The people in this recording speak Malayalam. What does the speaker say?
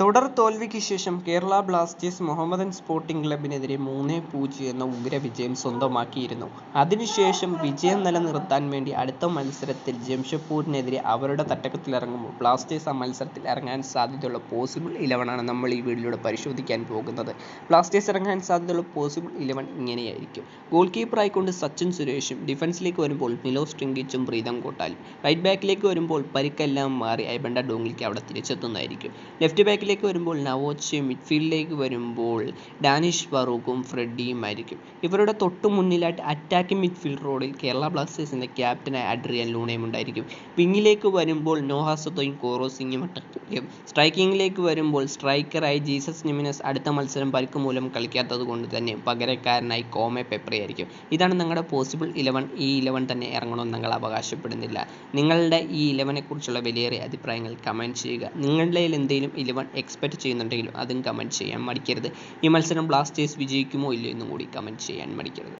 തുടർ തോൽവിക്ക് ശേഷം കേരള ബ്ലാസ്റ്റേഴ്സ് മുഹമ്മദൻ സ്പോർട്ടിംഗ് ക്ലബിനെതിരെ മൂന്ന് പൂജ്യം എന്ന ഉഗ്ര വിജയം സ്വന്തമാക്കിയിരുന്നു. അതിനുശേഷം വിജയം നിലനിർത്താൻ വേണ്ടി അടുത്ത മത്സരത്തിൽ ജംഷഡ്പൂരിനെതിരെ അവരുടെ തട്ടകത്തിലിറങ്ങുമ്പോൾ ബ്ലാസ്റ്റേഴ്സ് ആ മത്സരത്തിൽ ഇറങ്ങാൻ സാധ്യതയുള്ള പോസിബിൾ ഇലവനാണ് നമ്മൾ ഈ വീഡിയോയിലൂടെ പരിശോധിക്കാൻ പോകുന്നത്. ബ്ലാസ്റ്റേഴ്സ് ഇറങ്ങാൻ സാധ്യതയുള്ള പോസിബിൾ ഇലവൻ ഇങ്ങനെയായിരിക്കും. ഗോൾ കീപ്പറായിക്കൊണ്ട് സച്ചിൻ സുരേഷും ഡിഫൻസിലേക്ക് വരുമ്പോൾ മിലോസ് ട്രിങ്കിച്ചും പ്രീതം കോട്ടാലും റൈറ്റ് ബാക്കിലേക്ക് വരുമ്പോൾ പരിക്കെല്ലാം മാറി ഐബണ്ട ഡോങ്ങിലേക്ക് അവിടെ തിരിച്ചെത്തുന്നതായിരിക്കും. ലെഫ്റ്റ് ബാക്കിലേക്ക് വരുമ്പോൾ നവോച്ചയും മിഡ്ഫീൽഡിലേക്ക് വരുമ്പോൾ ഡാനിഷ് ഫറൂഖും ഫ്രെഡിയുമായിരിക്കും. ഇവരുടെ തൊട്ടുമുന്നിലായിട്ട് അറ്റാക്കിംഗ് മിഡ്ഫീൽഡ് റോഡിൽ കേരള ബ്ലാസ്റ്റേഴ്സിന്റെ ക്യാപ്റ്റനായ അഡ്രിയൻ ലൂണയും ഉണ്ടായിരിക്കും. വിങ്ങിലേക്ക് വരുമ്പോൾ നോഹാസത്തോയും കോറോസിങ്ങും ഉണ്ടായിരിക്കും. സ്ട്രൈക്കിങ്ങിലേക്ക് വരുമ്പോൾ സ്ട്രൈക്കറായി ജീസസ് നിമിനസ് അടുത്ത മത്സരം പരിക്ക് മൂലം കളിക്കാത്തത് കൊണ്ട് തന്നെ പകരക്കാരനായി കോമെ പെപ്രയായിരിക്കും. ഇതാണ് നിങ്ങളുടെ പോസിബിൾ ഇലവൻ. ഈ ഇലവൻ തന്നെ ഇറങ്ങണമെന്ന് ഞങ്ങൾ അവകാശപ്പെടുന്നില്ല. നിങ്ങളുടെ ഈ ഇലവനെക്കുറിച്ചുള്ള വിലയേറിയ അഭിപ്രായങ്ങൾ കമന്റ് ചെയ്യുക. നിങ്ങളുടെ എന്തെങ്കിലും ഇലവൻ എക്സ്പെക്ട് ചെയ്യുന്നുണ്ടെങ്കിലും അതും കമന്റ് ചെയ്യാൻ മടിക്കരുത്. ഈ മത്സരം ബ്ലാസ്റ്റേഴ്സ് വിജയിക്കുമോ ഇല്ലയോ എന്നും കൂടി കമന്റ് ചെയ്യാൻ മടിക്കരുത്.